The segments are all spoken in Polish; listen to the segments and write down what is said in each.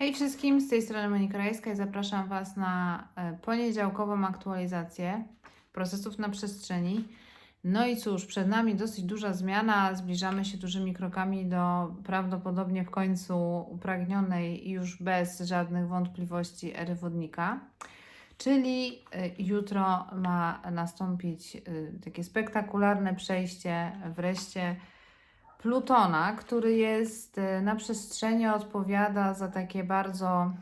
Hej wszystkim, z tej strony Monika Rajska i zapraszam Was na e, poniedziałkową aktualizację procesów na przestrzeni. No i cóż, przed nami dosyć duża zmiana, zbliżamy się dużymi krokami do prawdopodobnie w końcu upragnionej już bez żadnych wątpliwości ery wodnika. Czyli e, jutro ma nastąpić e, takie spektakularne przejście wreszcie Plutona, który jest e, na przestrzeni, odpowiada za takie bardzo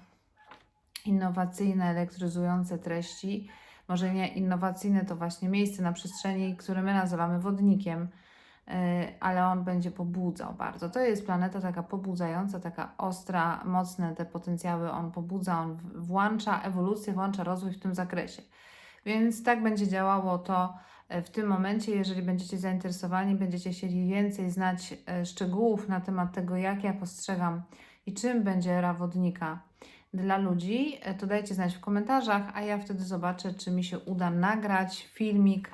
innowacyjne, elektryzujące treści. Może nie innowacyjne, to właśnie miejsce na przestrzeni, które my nazywamy wodnikiem, e, ale on będzie pobudzał bardzo. To jest planeta taka pobudzająca, taka ostra, mocne te potencjały on pobudza, on włącza ewolucję, włącza rozwój w tym zakresie. Więc tak będzie działało to e, w tym momencie. Jeżeli będziecie zainteresowani, będziecie chcieli więcej znać e, szczegółów na temat tego, jak ja postrzegam i czym będzie era wodnika dla ludzi, e, to dajcie znać w komentarzach, a ja wtedy zobaczę, czy mi się uda nagrać filmik,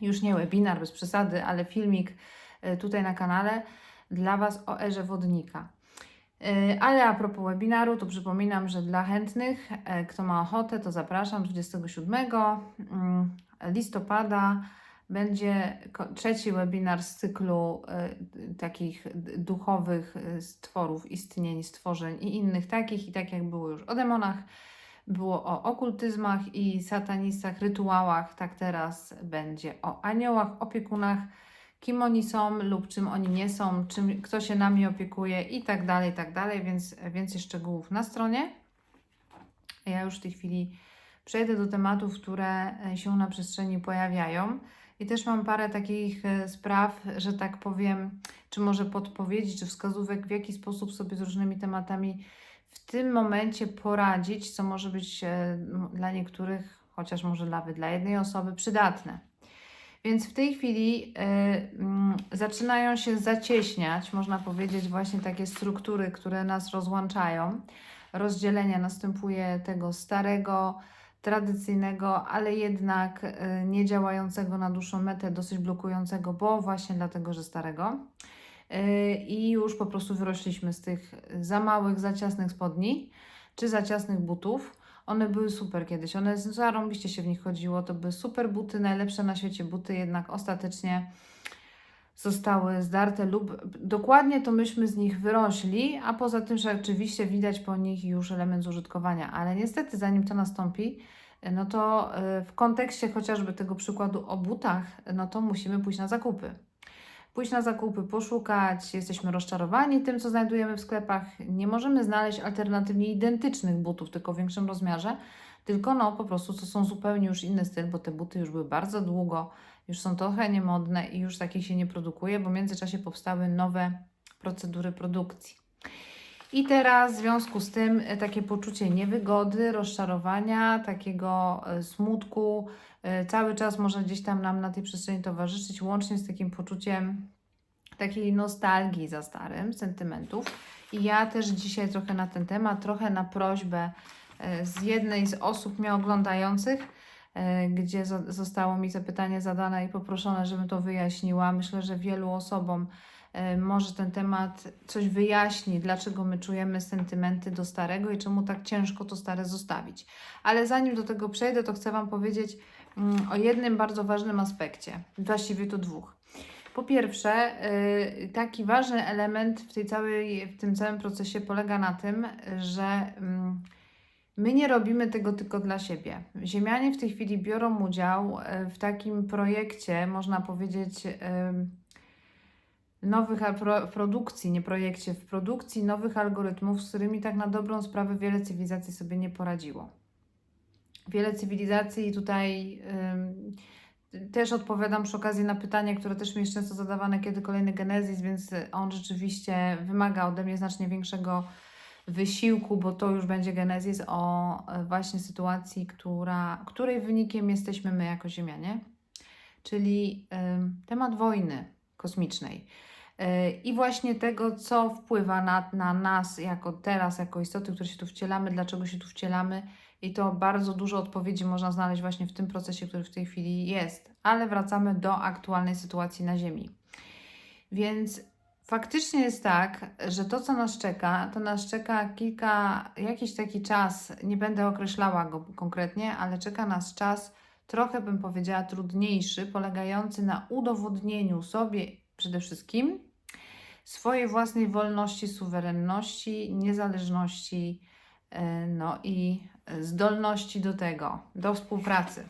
już nie webinar bez przesady, ale filmik tutaj na kanale dla Was o erze wodnika. E, Ale a propos webinaru, to przypominam, że dla chętnych, e, kto ma ochotę, to zapraszam 27 mm, listopada. Będzie trzeci webinar z cyklu e, takich duchowych e, stworów, istnień, stworzeń i innych takich, i tak jak było już o demonach, było o okultyzmach i satanistach, rytuałach, tak teraz będzie o aniołach, opiekunach, kim oni są lub czym oni nie są, czym, kto się nami opiekuje i tak dalej, i tak dalej, więc więcej szczegółów na stronie. Ja już w tej chwili przejdę do tematów, które e, się na przestrzeni pojawiają. I też mam parę takich e, spraw, że tak powiem, czy może podpowiedzi, czy wskazówek, w jaki sposób sobie z różnymi tematami w tym momencie poradzić, co może być e, dla niektórych, chociaż może nawet dla jednej osoby, przydatne. Więc w tej chwili e, mm, zaczynają się zacieśniać, można powiedzieć, właśnie takie struktury, które nas rozłączają. Rozdzielenia następuje tego starego, tradycyjnego, ale jednak e, nie działającego na dłuższą metę, dosyć blokującego, bo właśnie dlatego, że starego. E, I już po prostu wyrośliśmy z tych za małych, za ciasnych spodni czy za ciasnych butów. One były super kiedyś, one zarąbiście się w nich chodziło, to były super buty, najlepsze na świecie buty, jednak ostatecznie zostały zdarte lub dokładnie to myśmy z nich wyrośli, a poza tym, że oczywiście widać po nich już element zużytkowania, ale niestety zanim to nastąpi, no to y, w kontekście chociażby tego przykładu o butach, no to musimy pójść na zakupy. Pójść na zakupy, poszukać, jesteśmy rozczarowani tym, co znajdujemy w sklepach. Nie możemy znaleźć alternatywnie identycznych butów, tylko w większym rozmiarze, tylko no po prostu to są zupełnie już inny styl, bo te buty już były bardzo długo, już są trochę niemodne i już takich się nie produkuje, bo w międzyczasie powstały nowe procedury produkcji. I teraz w związku z tym e, takie poczucie niewygody, rozczarowania, takiego e, smutku cały czas może gdzieś tam nam na tej przestrzeni towarzyszyć, łącznie z takim poczuciem takiej nostalgii za starym, sentymentów. I ja też dzisiaj trochę na ten temat, trochę na prośbę e, z jednej z osób mnie oglądających, e, gdzie zo- zostało mi zapytanie zadane i poproszone, żebym to wyjaśniła. Myślę, że wielu osobom e, może ten temat coś wyjaśni, dlaczego my czujemy sentymenty do starego i czemu tak ciężko to stare zostawić. Ale zanim do tego przejdę, to chcę Wam powiedzieć o jednym bardzo ważnym aspekcie, właściwie to dwóch. Po pierwsze, y, taki ważny element w, tej całej, w tym całym procesie polega na tym, że mm, my nie robimy tego tylko dla siebie. Ziemianie w tej chwili biorą udział y, w takim projekcie, można powiedzieć, ym, nowych produkcji, nie projekcie, w produkcji nowych algorytmów, z którymi tak na dobrą sprawę wiele cywilizacji sobie nie poradziło. Wiele cywilizacji tutaj też odpowiadam przy okazji na pytanie, które też mi jest często zadawane, kiedy kolejny genezis, więc on rzeczywiście wymaga ode mnie znacznie większego wysiłku, bo to już będzie genezis o e, właśnie sytuacji, która, której wynikiem jesteśmy my jako Ziemianie, czyli temat wojny kosmicznej. E, I właśnie tego, co wpływa na, na nas jako teraz, jako istoty, które się tu wcielamy, dlaczego się tu wcielamy. I to bardzo dużo odpowiedzi można znaleźć właśnie w tym procesie, który w tej chwili jest. Ale wracamy do aktualnej sytuacji na Ziemi. Więc faktycznie jest tak, że to, co nas czeka, to nas czeka kilka, jakiś taki czas, nie będę określała go konkretnie, ale czeka nas czas trochę bym powiedziała trudniejszy, polegający na udowodnieniu sobie przede wszystkim swojej własnej wolności, suwerenności, niezależności, no i zdolności do tego, do współpracy.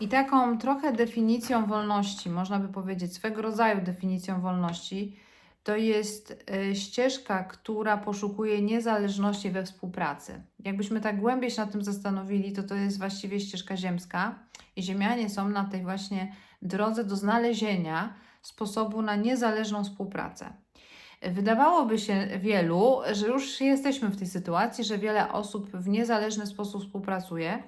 I taką trochę definicją wolności, można by powiedzieć, swego rodzaju definicją wolności, to jest e, ścieżka, która poszukuje niezależności we współpracy. Jakbyśmy tak głębiej się nad tym zastanowili, to to jest właściwie ścieżka ziemska i Ziemianie są na tej właśnie drodze do znalezienia sposobu na niezależną współpracę. Wydawałoby się wielu, że już jesteśmy w tej sytuacji, że wiele osób w niezależny sposób współpracuje.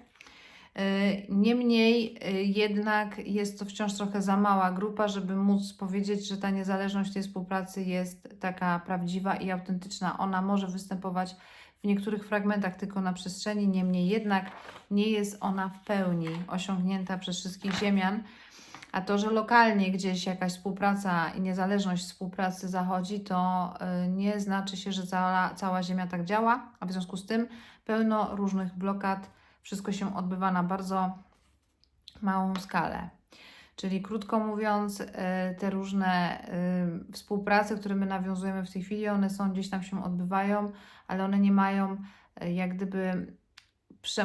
Niemniej jednak jest to wciąż trochę za mała grupa, żeby móc powiedzieć, że ta niezależność tej współpracy jest taka prawdziwa i autentyczna. Ona może występować w niektórych fragmentach tylko na przestrzeni, niemniej jednak nie jest ona w pełni osiągnięta przez wszystkich Ziemian. A to, że lokalnie gdzieś jakaś współpraca i niezależność współpracy zachodzi, to y, nie znaczy się, że cała, cała Ziemia tak działa, a w związku z tym pełno różnych blokad, wszystko się odbywa na bardzo małą skalę. Czyli krótko mówiąc, y, te różne y, współprace, które my nawiązujemy w tej chwili, one są gdzieś tam się odbywają, ale one nie mają jak gdyby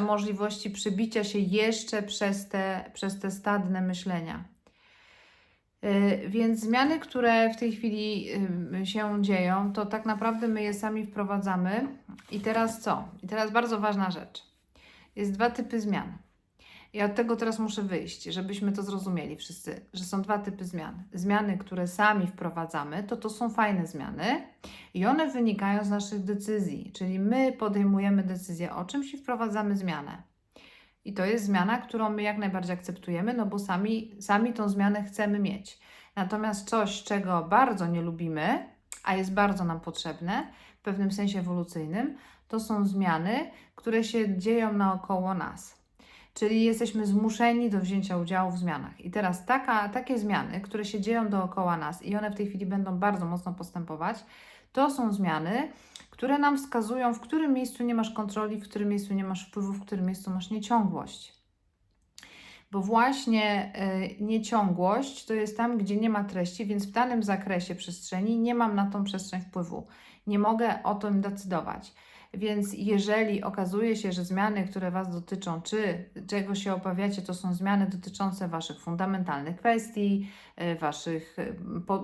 możliwości przebicia się jeszcze przez te, przez te stadne myślenia. Y, więc zmiany, które w tej chwili y, się dzieją, to tak naprawdę my je sami wprowadzamy. I teraz co? I teraz bardzo ważna rzecz. Jest dwa typy zmian. I od tego teraz muszę wyjść, żebyśmy to zrozumieli wszyscy, że są dwa typy zmian. Zmiany, które sami wprowadzamy, to to są fajne zmiany i one wynikają z naszych decyzji, czyli my podejmujemy decyzję o czymś i wprowadzamy zmianę. I to jest zmiana, którą my jak najbardziej akceptujemy, no bo sami, sami tą zmianę chcemy mieć. Natomiast coś, czego bardzo nie lubimy, a jest bardzo nam potrzebne, w pewnym sensie ewolucyjnym, to są zmiany, które się dzieją naokoło nas. Czyli jesteśmy zmuszeni do wzięcia udziału w zmianach. I teraz taka, takie zmiany, które się dzieją dookoła nas i one w tej chwili będą bardzo mocno postępować, to są zmiany, które nam wskazują, w którym miejscu nie masz kontroli, w którym miejscu nie masz wpływu, w którym miejscu masz nieciągłość. Bo właśnie y, nieciągłość to jest tam, gdzie nie ma treści, więc w danym zakresie przestrzeni nie mam na tą przestrzeń wpływu. Nie mogę o tym decydować. Więc jeżeli okazuje się, że zmiany, które Was dotyczą, czy czego się obawiacie, to są zmiany dotyczące Waszych fundamentalnych kwestii, y, Waszych y,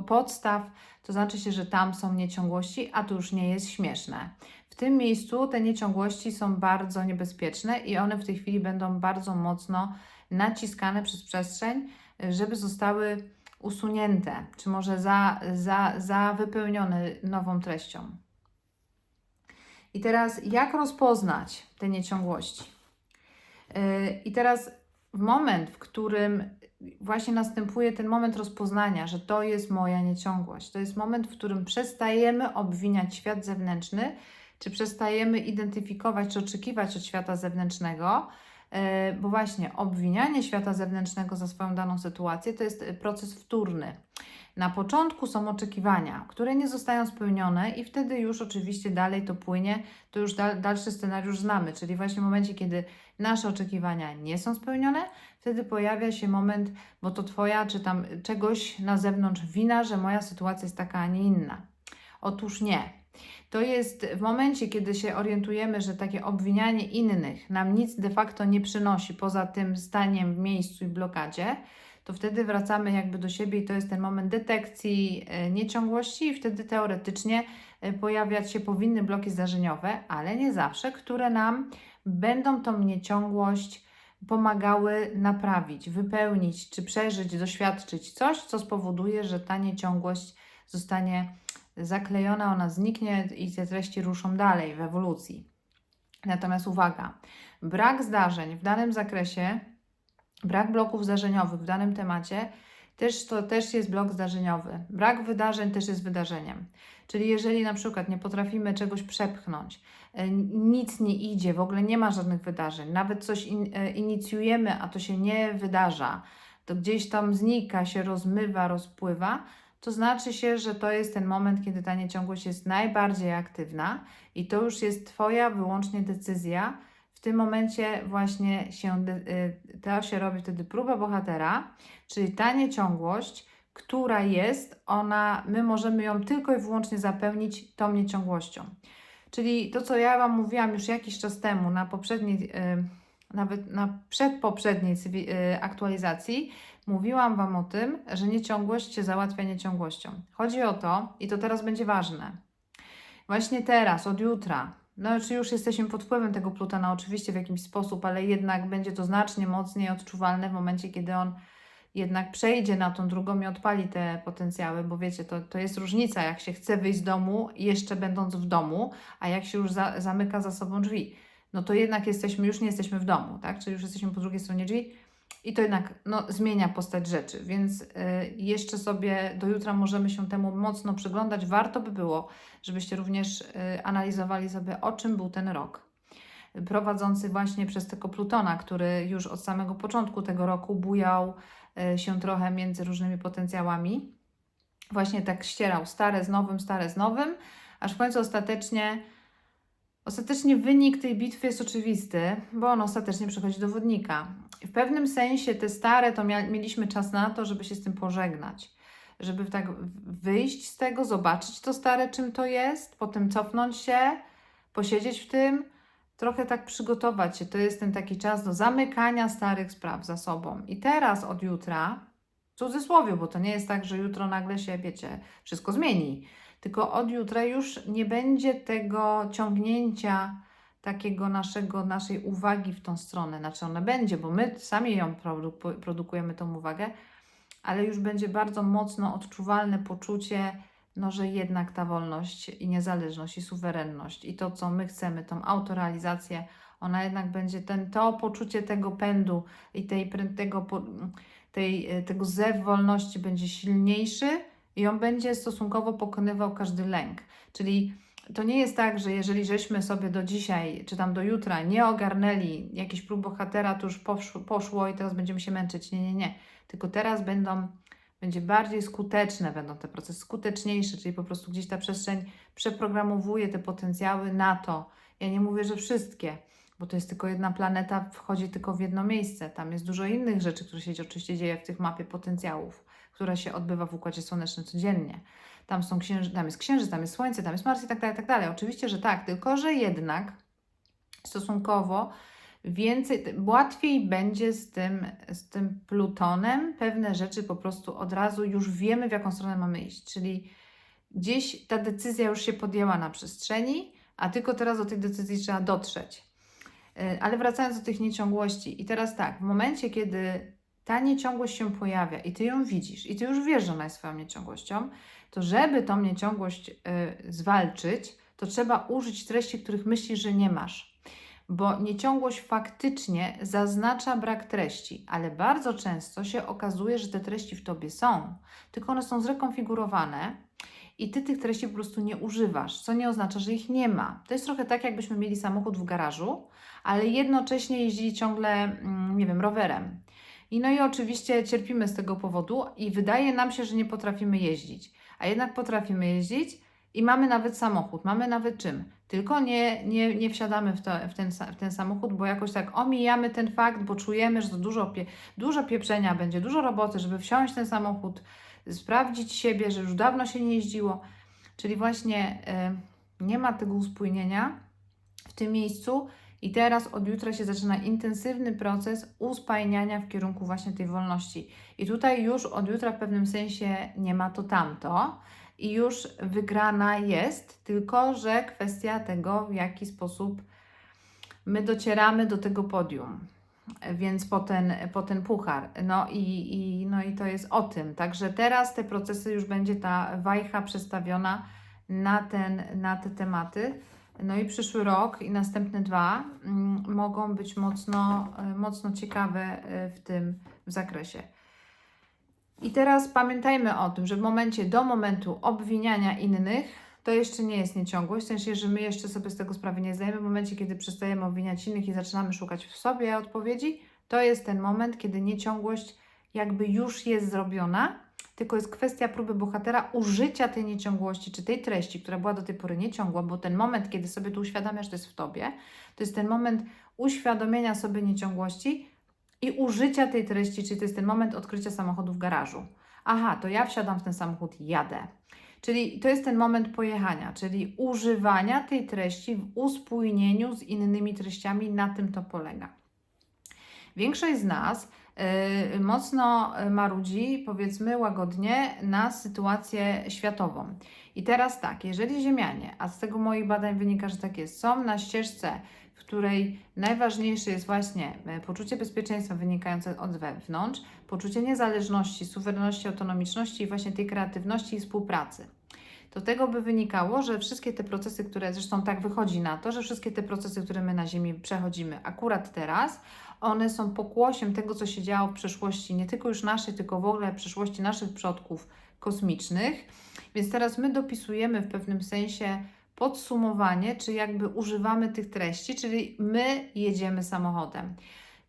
podstaw, to znaczy się, że tam są nieciągłości, a to już nie jest śmieszne. W tym miejscu te nieciągłości są bardzo niebezpieczne i one w tej chwili będą bardzo mocno naciskane przez przestrzeń, żeby zostały usunięte, czy może za, za, za wypełnione nową treścią. I teraz, jak rozpoznać te nieciągłości? Yy, I teraz, w moment, w którym właśnie następuje ten moment rozpoznania, że to jest moja nieciągłość, to jest moment, w którym przestajemy obwiniać świat zewnętrzny, czy przestajemy identyfikować, czy oczekiwać od świata zewnętrznego, bo właśnie obwinianie świata zewnętrznego za swoją daną sytuację to jest proces wtórny. Na początku są oczekiwania, które nie zostają spełnione, i wtedy już oczywiście dalej to płynie, to już dal, dalszy scenariusz znamy, czyli właśnie w momencie, kiedy nasze oczekiwania nie są spełnione, wtedy pojawia się moment, bo to Twoja, czy tam czegoś na zewnątrz wina, że moja sytuacja jest taka, a nie inna. Otóż nie. To jest w momencie, kiedy się orientujemy, że takie obwinianie innych nam nic de facto nie przynosi poza tym staniem w miejscu i blokadzie, to wtedy wracamy jakby do siebie i to jest ten moment detekcji e, nieciągłości i wtedy teoretycznie e, pojawiać się powinny bloki zdarzeniowe, ale nie zawsze, które nam będą tą nieciągłość pomagały naprawić, wypełnić, czy przeżyć, doświadczyć coś, co spowoduje, że ta nieciągłość zostanie zaklejona, ona zniknie i te treści ruszą dalej w ewolucji. Natomiast uwaga, brak zdarzeń w danym zakresie Brak bloków zdarzeniowych w danym temacie też to też jest blok zdarzeniowy. Brak wydarzeń też jest wydarzeniem. Czyli jeżeli na przykład nie potrafimy czegoś przepchnąć, e, nic nie idzie, w ogóle nie ma żadnych wydarzeń, nawet coś in, e, inicjujemy, a to się nie wydarza, to gdzieś tam znika, się rozmywa, rozpływa, to znaczy się, że to jest ten moment, kiedy ta nieciągłość jest najbardziej aktywna i to już jest Twoja wyłącznie decyzja. W tym momencie właśnie się, y, to się robi wtedy próba bohatera, czyli ta nieciągłość, która jest, ona, my możemy ją tylko i wyłącznie zapełnić tą nieciągłością. Czyli to, co ja Wam mówiłam już jakiś czas temu na poprzedniej, y, nawet na przedpoprzedniej y, aktualizacji, mówiłam Wam o tym, że nieciągłość się załatwia nieciągłością. Chodzi o to, i to teraz będzie ważne, właśnie teraz, od jutra, no czy już jesteśmy pod wpływem tego Plutona oczywiście w jakiś sposób, ale jednak będzie to znacznie mocniej odczuwalne w momencie, kiedy on jednak przejdzie na tą drugą i odpali te potencjały, bo wiecie, to, to jest różnica, jak się chce wyjść z domu, jeszcze będąc w domu, a jak się już za, zamyka za sobą drzwi. No to jednak jesteśmy, już nie jesteśmy w domu, tak? Czyli już jesteśmy po drugiej stronie drzwi i to jednak no, zmienia postać rzeczy, więc y, jeszcze sobie do jutra możemy się temu mocno przyglądać. Warto by było, żebyście również y, analizowali sobie, o czym był ten rok prowadzący właśnie przez tego Plutona, który już od samego początku tego roku bujał e, się trochę między różnymi potencjałami. Właśnie tak ścierał stare z nowym, stare z nowym, aż w końcu ostatecznie Ostatecznie wynik tej bitwy jest oczywisty, bo on ostatecznie przechodzi do wodnika. W pewnym sensie te stare to mieliśmy czas na to, żeby się z tym pożegnać, żeby tak wyjść z tego, zobaczyć to stare, czym to jest, potem cofnąć się, posiedzieć w tym, trochę tak przygotować się. To jest ten taki czas do zamykania starych spraw za sobą. I teraz od jutra, w cudzysłowie, bo to nie jest tak, że jutro nagle się, wiecie, wszystko zmieni. Tylko od jutra już nie będzie tego ciągnięcia takiego naszego, naszej uwagi w tą stronę. Znaczy ona będzie, bo my sami ją produku- produkujemy tą uwagę, ale już będzie bardzo mocno odczuwalne poczucie, no, że jednak ta wolność i niezależność i suwerenność i to, co my chcemy, tą autorealizację, ona jednak będzie ten, to poczucie tego pędu i tej, tego, tej, tego zew wolności będzie silniejszy i on będzie stosunkowo pokonywał każdy lęk. Czyli to nie jest tak, że jeżeli żeśmy sobie do dzisiaj, czy tam do jutra nie ogarnęli jakiś prób bohatera, to już poszło, poszło i teraz będziemy się męczyć. Nie, nie, nie. Tylko teraz będą, będzie bardziej skuteczne, będą te procesy skuteczniejsze, czyli po prostu gdzieś ta przestrzeń przeprogramowuje te potencjały na to. Ja nie mówię, że wszystkie, bo to jest tylko jedna planeta, wchodzi tylko w jedno miejsce. Tam jest dużo innych rzeczy, które się oczywiście dzieje w tych mapie potencjałów, która się odbywa w Układzie Słonecznym codziennie. Tam, są tam jest księżyc, tam jest słońce, tam jest Mars i tak dalej, tak dalej. Oczywiście, że tak, tylko że jednak stosunkowo więcej, łatwiej będzie z tym, z tym Plutonem pewne rzeczy po prostu od razu już wiemy, w jaką stronę mamy iść. Czyli gdzieś ta decyzja już się podjęła na przestrzeni, a tylko teraz do tej decyzji trzeba dotrzeć. Yy, Ale wracając do tych nieciągłości, i teraz tak, w momencie, kiedy ta nieciągłość się pojawia i ty ją widzisz, i ty już wiesz, że ona jest swoją nieciągłością, to żeby tą nieciągłość y, zwalczyć, to trzeba użyć treści, których myślisz, że nie masz. Bo nieciągłość faktycznie zaznacza brak treści, ale bardzo często się okazuje, że te treści w tobie są, tylko one są zrekonfigurowane i ty tych treści po prostu nie używasz, co nie oznacza, że ich nie ma. To jest trochę tak, jakbyśmy mieli samochód w garażu, ale jednocześnie jeździli ciągle, mm, nie wiem, rowerem. I no i oczywiście cierpimy z tego powodu i wydaje nam się, że nie potrafimy jeździć, a jednak potrafimy jeździć i mamy nawet samochód, mamy nawet czym. Tylko nie, nie, nie wsiadamy w, to, w, ten, w ten samochód, bo jakoś tak omijamy ten fakt, bo czujemy, że to dużo, pie, dużo pieprzenia będzie, dużo roboty, żeby wsiąść ten samochód, sprawdzić siebie, że już dawno się nie jeździło. Czyli właśnie y, nie ma tego uspójnienia w tym miejscu i teraz od jutra się zaczyna intensywny proces uspajniania w kierunku właśnie tej wolności. I tutaj już od jutra w pewnym sensie nie ma to tamto i już wygrana jest, tylko że kwestia tego, w jaki sposób my docieramy do tego podium. Więc po ten, po ten puchar. No i, i, no i to jest o tym. Także teraz te procesy już będzie ta wajcha przestawiona na, ten, na te tematy. No i przyszły rok i następne dwa mm, mogą być mocno, e, mocno ciekawe e, w tym zakresie. I teraz pamiętajmy o tym, że w momencie do momentu obwiniania innych to jeszcze nie jest nieciągłość, w sensie, że my jeszcze sobie z tego sprawy nie zdajemy. W momencie, kiedy przestajemy obwiniać innych i zaczynamy szukać w sobie odpowiedzi, to jest ten moment, kiedy nieciągłość jakby już jest zrobiona tylko jest kwestia próby bohatera użycia tej nieciągłości, czy tej treści, która była do tej pory nieciągła, bo ten moment, kiedy sobie to uświadamiasz, to jest w tobie, to jest ten moment uświadomienia sobie nieciągłości i użycia tej treści, czyli to jest ten moment odkrycia samochodu w garażu. Aha, to ja wsiadam w ten samochód jadę. Czyli to jest ten moment pojechania, czyli używania tej treści w uspójnieniu z innymi treściami, na tym to polega. Większość z nas mocno marudzi, powiedzmy łagodnie, na sytuację światową. I teraz tak, jeżeli Ziemianie, a z tego moich badań wynika, że tak jest, są na ścieżce, w której najważniejsze jest właśnie e, poczucie bezpieczeństwa wynikające od wewnątrz, poczucie niezależności, suwerenności, autonomiczności i właśnie tej kreatywności i współpracy. Do tego by wynikało, że wszystkie te procesy, które zresztą tak wychodzi na to, że wszystkie te procesy, które my na Ziemi przechodzimy akurat teraz, one są pokłosiem tego, co się działo w przeszłości, nie tylko już naszej, tylko w ogóle w przeszłości naszych przodków kosmicznych. Więc teraz my dopisujemy w pewnym sensie podsumowanie, czy jakby używamy tych treści, czyli my jedziemy samochodem.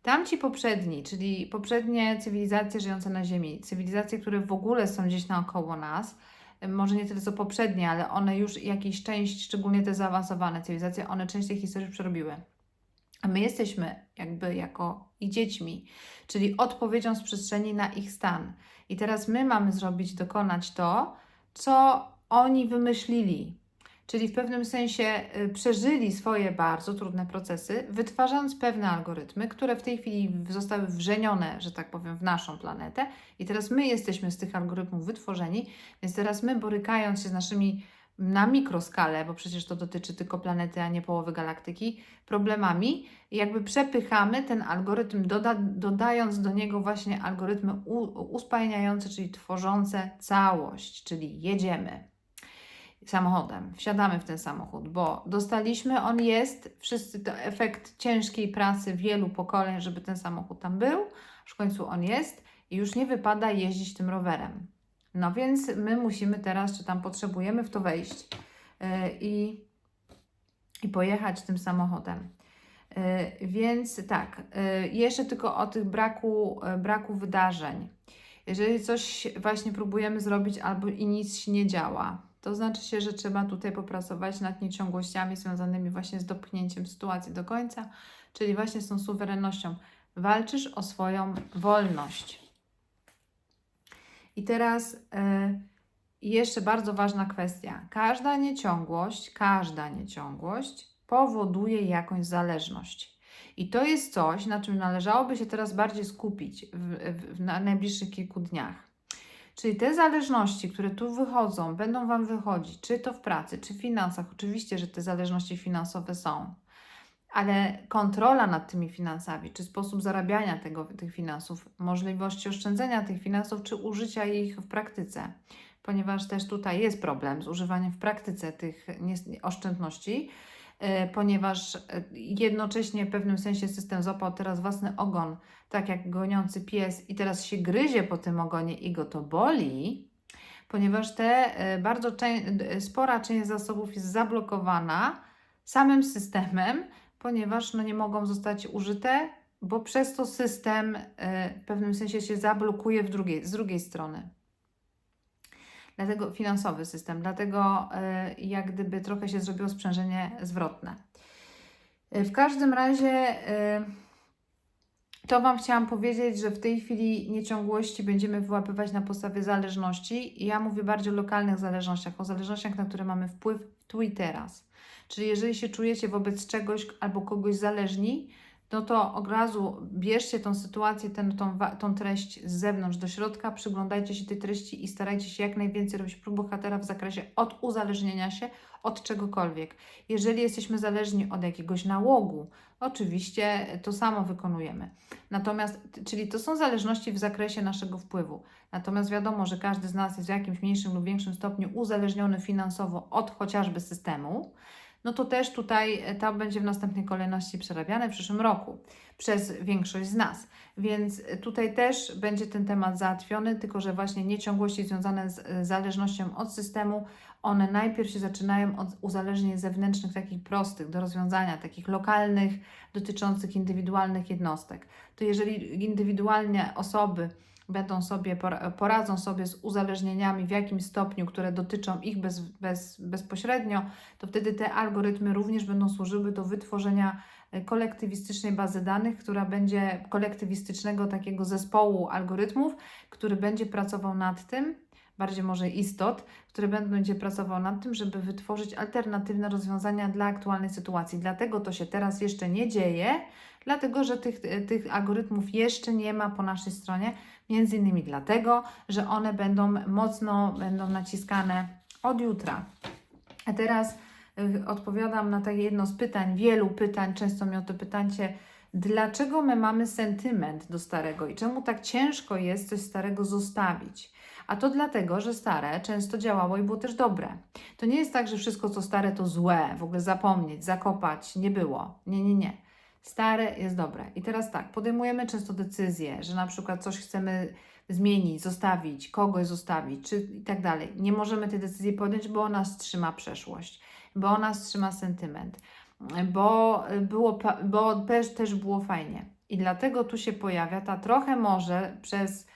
Tamci poprzedni, czyli poprzednie cywilizacje żyjące na Ziemi, cywilizacje, które w ogóle są gdzieś naokoło nas, może nie tyle co poprzednie, ale one już jakieś część, szczególnie te zaawansowane cywilizacje, one część tej historii przerobiły. A my jesteśmy jakby jako i dziećmi, czyli odpowiedzią z przestrzeni na ich stan. I teraz my mamy zrobić, dokonać to, co oni wymyślili, czyli w pewnym sensie y, przeżyli swoje bardzo trudne procesy, wytwarzając pewne algorytmy, które w tej chwili zostały wrzenione, że tak powiem, w naszą planetę. I teraz my jesteśmy z tych algorytmów wytworzeni, więc teraz my, borykając się z naszymi na mikroskalę, bo przecież to dotyczy tylko planety, a nie połowy galaktyki, problemami, jakby przepychamy ten algorytm, doda dodając do niego właśnie algorytmy uspajniające, czyli tworzące całość, czyli jedziemy samochodem, wsiadamy w ten samochód, bo dostaliśmy, on jest, wszyscy to efekt ciężkiej pracy wielu pokoleń, żeby ten samochód tam był, w końcu on jest i już nie wypada jeździć tym rowerem. No więc my musimy teraz, czy tam potrzebujemy w to wejść yy, i, i pojechać tym samochodem. Yy, więc tak, yy, jeszcze tylko o tych braku, braku wydarzeń. Jeżeli coś właśnie próbujemy zrobić albo i nic nie działa, to znaczy się, że trzeba tutaj popracować nad nieciągłościami związanymi właśnie z dopchnięciem sytuacji do końca, czyli właśnie z tą suwerennością. Walczysz o swoją wolność. I teraz yy, jeszcze bardzo ważna kwestia. Każda nieciągłość, każda nieciągłość powoduje jakąś zależność. I to jest coś, na czym należałoby się teraz bardziej skupić w, w, w najbliższych kilku dniach. Czyli te zależności, które tu wychodzą, będą Wam wychodzić, czy to w pracy, czy w finansach. Oczywiście, że te zależności finansowe są, ale kontrola nad tymi finansami, czy sposób zarabiania tego, tych finansów, możliwości oszczędzenia tych finansów, czy użycia ich w praktyce, ponieważ też tutaj jest problem z używaniem w praktyce tych oszczędności, e, ponieważ e, jednocześnie w pewnym sensie system złapał teraz własny ogon, tak jak goniący pies, i teraz się gryzie po tym ogonie i go to boli, ponieważ te e, bardzo spora część zasobów jest zablokowana samym systemem, ponieważ no, nie mogą zostać użyte, bo przez to system w pewnym sensie się zablokuje w drugiej, z drugiej strony dlatego finansowy system, dlatego e, jak gdyby trochę się zrobiło sprzężenie zwrotne. E, w każdym razie to Wam chciałam powiedzieć, że w tej chwili nieciągłości będziemy wyłapywać na podstawie zależności. Ja mówię bardziej o lokalnych zależnościach, o zależnościach, na które mamy wpływ tu i teraz. Czyli jeżeli się czujecie wobec czegoś albo kogoś zależni, no to od razu bierzcie tą sytuację, ten, tą, tą treść z zewnątrz do środka, przyglądajcie się tej treści i starajcie się jak najwięcej robić prób bohatera w zakresie od uzależnienia się od czegokolwiek. Jeżeli jesteśmy zależni od jakiegoś nałogu, oczywiście to samo wykonujemy. Natomiast, czyli to są zależności w zakresie naszego wpływu. Natomiast wiadomo, że każdy z nas jest w jakimś mniejszym lub większym stopniu uzależniony finansowo od chociażby systemu no to też tutaj e, to będzie w następnej kolejności przerabiane w przyszłym roku przez większość z nas. Więc e, tutaj też będzie ten temat załatwiony, tylko że właśnie nieciągłości związane z e, zależnością od systemu, one najpierw się zaczynają od uzależnień zewnętrznych, takich prostych do rozwiązania, takich lokalnych, dotyczących indywidualnych jednostek. To jeżeli indywidualnie osoby będą sobie, pora- poradzą sobie z uzależnieniami w jakimś stopniu, które dotyczą ich bez, bez, bezpośrednio, to wtedy te algorytmy również będą służyły do wytworzenia e, kolektywistycznej bazy danych, która będzie kolektywistycznego takiego zespołu algorytmów, który będzie pracował nad tym, bardziej może istot, który będzie pracował nad tym, żeby wytworzyć alternatywne rozwiązania dla aktualnej sytuacji. Dlatego to się teraz jeszcze nie dzieje, dlatego że tych, tych algorytmów jeszcze nie ma po naszej stronie, między innymi dlatego, że one będą mocno będą naciskane od jutra. A teraz y, odpowiadam na takie jedno z pytań, wielu pytań, często mnie o to pytacie, dlaczego my mamy sentyment do starego i czemu tak ciężko jest coś starego zostawić? A to dlatego, że stare często działało i było też dobre. To nie jest tak, że wszystko co stare to złe, w ogóle zapomnieć, zakopać, nie było. Nie, nie, nie. Stare jest dobre. I teraz tak, podejmujemy często decyzje, że na przykład coś chcemy zmienić, zostawić, kogoś zostawić, czy i tak dalej. Nie możemy tej decyzji podjąć, bo ona trzyma przeszłość, bo ona trzyma sentyment, bo, było, bo też, też było fajnie. I dlatego tu się pojawia ta trochę może przez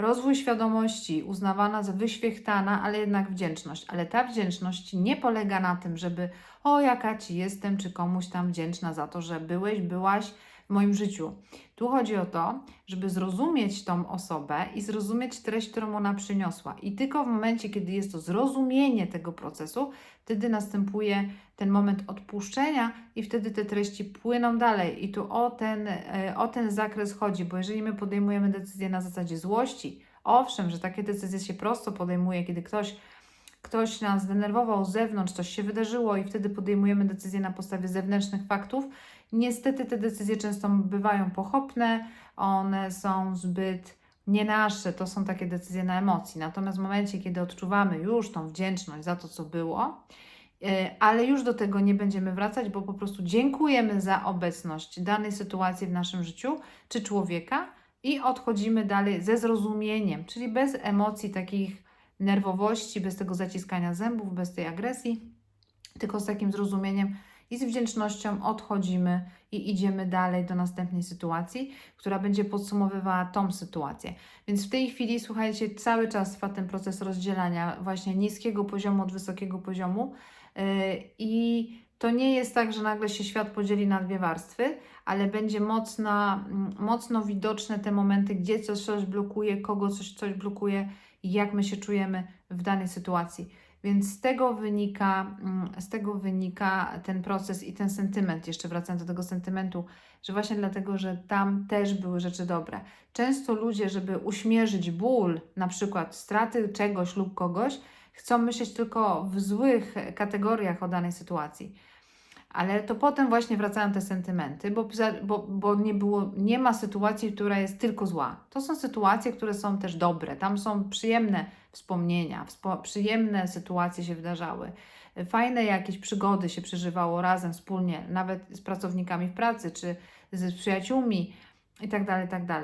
rozwój świadomości uznawana za wyświechtana, ale jednak wdzięczność. Ale ta wdzięczność nie polega na tym, żeby o jaka ci jestem, czy komuś tam wdzięczna za to, że byłeś, byłaś w moim życiu. Tu chodzi o to, żeby zrozumieć tą osobę i zrozumieć treść, którą ona przyniosła. I tylko w momencie, kiedy jest to zrozumienie tego procesu, wtedy następuje ten moment odpuszczenia i wtedy te treści płyną dalej. I tu o ten, e, o ten zakres chodzi, bo jeżeli my podejmujemy decyzje na zasadzie złości, owszem, że takie decyzje się prosto podejmuje, kiedy ktoś ktoś nas zdenerwował z zewnątrz, coś się wydarzyło i wtedy podejmujemy decyzje na podstawie zewnętrznych faktów. Niestety te decyzje często bywają pochopne, one są zbyt nie nasze, to są takie decyzje na emocji. Natomiast w momencie, kiedy odczuwamy już tą wdzięczność za to, co było, e, ale już do tego nie będziemy wracać, bo po prostu dziękujemy za obecność danej sytuacji w naszym życiu czy człowieka i odchodzimy dalej ze zrozumieniem, czyli bez emocji takich nerwowości, bez tego zaciskania zębów, bez tej agresji, tylko z takim zrozumieniem i z wdzięcznością odchodzimy i idziemy dalej do następnej sytuacji, która będzie podsumowywała tą sytuację. Więc w tej chwili, słuchajcie, cały czas trwa ten proces rozdzielania właśnie niskiego poziomu od wysokiego poziomu yy, i to nie jest tak, że nagle się świat podzieli na dwie warstwy, ale będzie mocna, mm, mocno widoczne te momenty, gdzie coś, coś blokuje, kogo coś, coś blokuje i jak my się czujemy w danej sytuacji. Więc z tego wynika, mm, z tego wynika ten proces i ten sentyment, jeszcze wracając do tego sentymentu, że właśnie dlatego, że tam też były rzeczy dobre. Często ludzie, żeby uśmierzyć ból, na przykład straty czegoś lub kogoś, chcą myśleć tylko w złych kategoriach o danej sytuacji. Ale to potem właśnie wracają te sentymenty, bo, bo, bo nie, było, nie ma sytuacji, która jest tylko zła. To są sytuacje, które są też dobre. Tam są przyjemne wspomnienia, wspo przyjemne sytuacje się wydarzały. Fajne jakieś przygody się przeżywało razem, wspólnie, nawet z pracownikami w pracy, czy z przyjaciółmi itd., tak itd.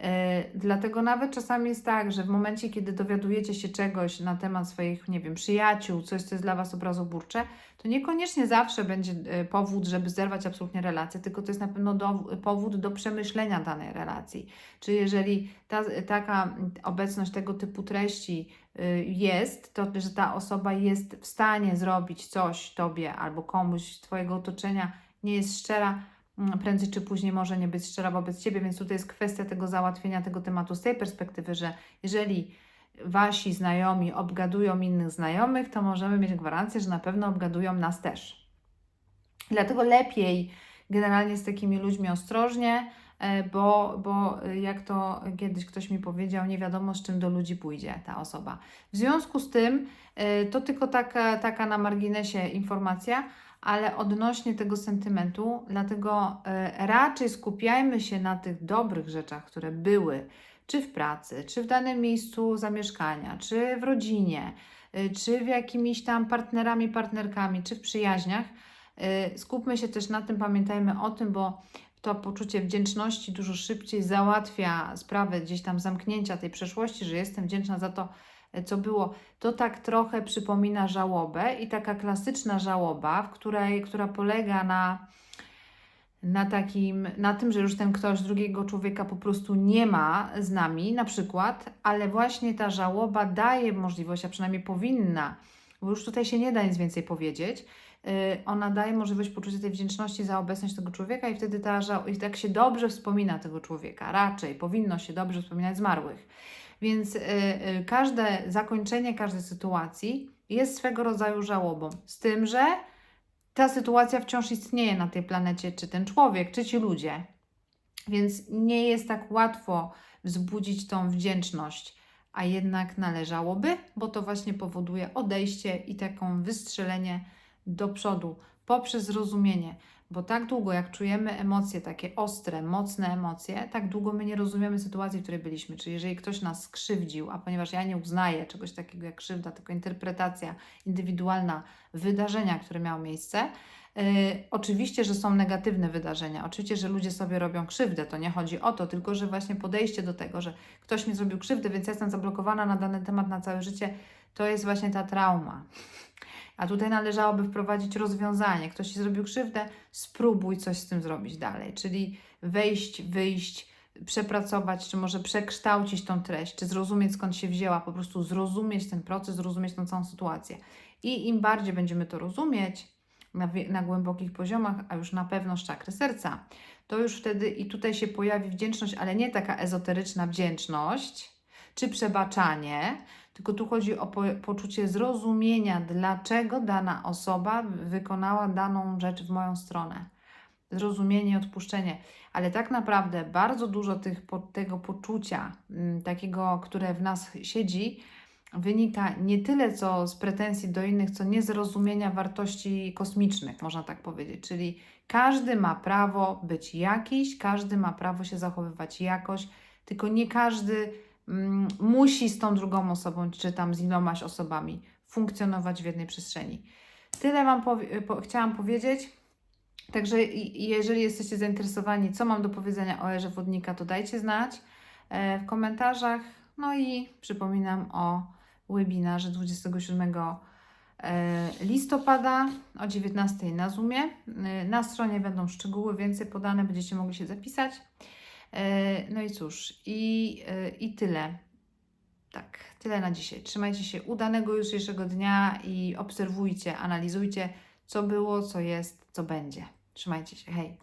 E, dlatego nawet czasami jest tak, że w momencie, kiedy dowiadujecie się czegoś na temat swoich, nie wiem, przyjaciół, coś, co jest dla Was obrazoburcze, to niekoniecznie zawsze będzie e, powód, żeby zerwać absolutnie relację, tylko to jest na pewno do, powód do przemyślenia danej relacji. Czy jeżeli ta, taka obecność tego typu treści y, jest, to że ta osoba jest w stanie zrobić coś Tobie albo komuś z Twojego otoczenia, nie jest szczera, prędzej czy później może nie być szczera wobec Ciebie, więc tutaj jest kwestia tego załatwienia tego tematu z tej perspektywy, że jeżeli Wasi znajomi obgadują innych znajomych, to możemy mieć gwarancję, że na pewno obgadują nas też. Dlatego lepiej generalnie z takimi ludźmi ostrożnie, e, bo, bo jak to kiedyś ktoś mi powiedział, nie wiadomo z czym do ludzi pójdzie ta osoba. W związku z tym, e, to tylko taka, taka na marginesie informacja, ale odnośnie tego sentymentu, dlatego e, raczej skupiajmy się na tych dobrych rzeczach, które były, czy w pracy, czy w danym miejscu zamieszkania, czy w rodzinie, e, czy w jakimiś tam partnerami, partnerkami, czy w przyjaźniach. E, skupmy się też na tym, pamiętajmy o tym, bo to poczucie wdzięczności dużo szybciej załatwia sprawę gdzieś tam zamknięcia tej przeszłości, że jestem wdzięczna za to, co było, to tak trochę przypomina żałobę i taka klasyczna żałoba, w której, która polega na na takim, na tym, że już ten ktoś drugiego człowieka po prostu nie ma z nami, na przykład, ale właśnie ta żałoba daje możliwość, a przynajmniej powinna, bo już tutaj się nie da nic więcej powiedzieć, yy, ona daje możliwość poczucia tej wdzięczności za obecność tego człowieka i wtedy ta i tak się dobrze wspomina tego człowieka, raczej powinno się dobrze wspominać zmarłych. Więc yy, yy, każde zakończenie każdej sytuacji jest swego rodzaju żałobą. Z tym, że ta sytuacja wciąż istnieje na tej planecie, czy ten człowiek, czy ci ludzie. Więc nie jest tak łatwo wzbudzić tą wdzięczność, a jednak należałoby, bo to właśnie powoduje odejście i taką wystrzelenie do przodu poprzez zrozumienie. Bo tak długo, jak czujemy emocje, takie ostre, mocne emocje, tak długo my nie rozumiemy sytuacji, w której byliśmy. Czyli jeżeli ktoś nas skrzywdził, a ponieważ ja nie uznaję czegoś takiego jak krzywda, tylko interpretacja indywidualna wydarzenia, które miało miejsce, Yy, oczywiście, że są negatywne wydarzenia, oczywiście, że ludzie sobie robią krzywdę, to nie chodzi o to, tylko że właśnie podejście do tego, że ktoś mi zrobił krzywdę, więc ja jestem zablokowana na dany temat na całe życie, to jest właśnie ta trauma. A tutaj należałoby wprowadzić rozwiązanie. Ktoś ci zrobił krzywdę, spróbuj coś z tym zrobić dalej, czyli wejść, wyjść, przepracować, czy może przekształcić tą treść, czy zrozumieć skąd się wzięła, po prostu zrozumieć ten proces, zrozumieć tą całą sytuację. I im bardziej będziemy to rozumieć, na, na głębokich poziomach, a już na pewno z czakry serca, to już wtedy i tutaj się pojawi wdzięczność, ale nie taka ezoteryczna wdzięczność czy przebaczanie, tylko tu chodzi o po, poczucie zrozumienia, dlaczego dana osoba wykonała daną rzecz w moją stronę. Zrozumienie odpuszczenie. Ale tak naprawdę bardzo dużo tych, po, tego poczucia, mm, takiego, które w nas siedzi, wynika nie tyle co z pretensji do innych, co niezrozumienia wartości kosmicznych, można tak powiedzieć. Czyli każdy ma prawo być jakiś, każdy ma prawo się zachowywać jakoś, tylko nie każdy musi z tą drugą osobą, czy tam z ilomaś osobami funkcjonować w jednej przestrzeni. Tyle Wam powie- po, chciałam powiedzieć. Także jeżeli jesteście zainteresowani, co mam do powiedzenia o erze wodnika, to dajcie znać e, w komentarzach. No i przypominam o webinarze 27 e, listopada o 19 na Zoomie. E, Na stronie będą szczegóły więcej podane, będziecie mogli się zapisać. E, No i cóż, i, e, i tyle. Tak, tyle na dzisiaj. Trzymajcie się udanego jutrzejszego dnia i obserwujcie, analizujcie, co było, co jest, co będzie. Trzymajcie się, hej.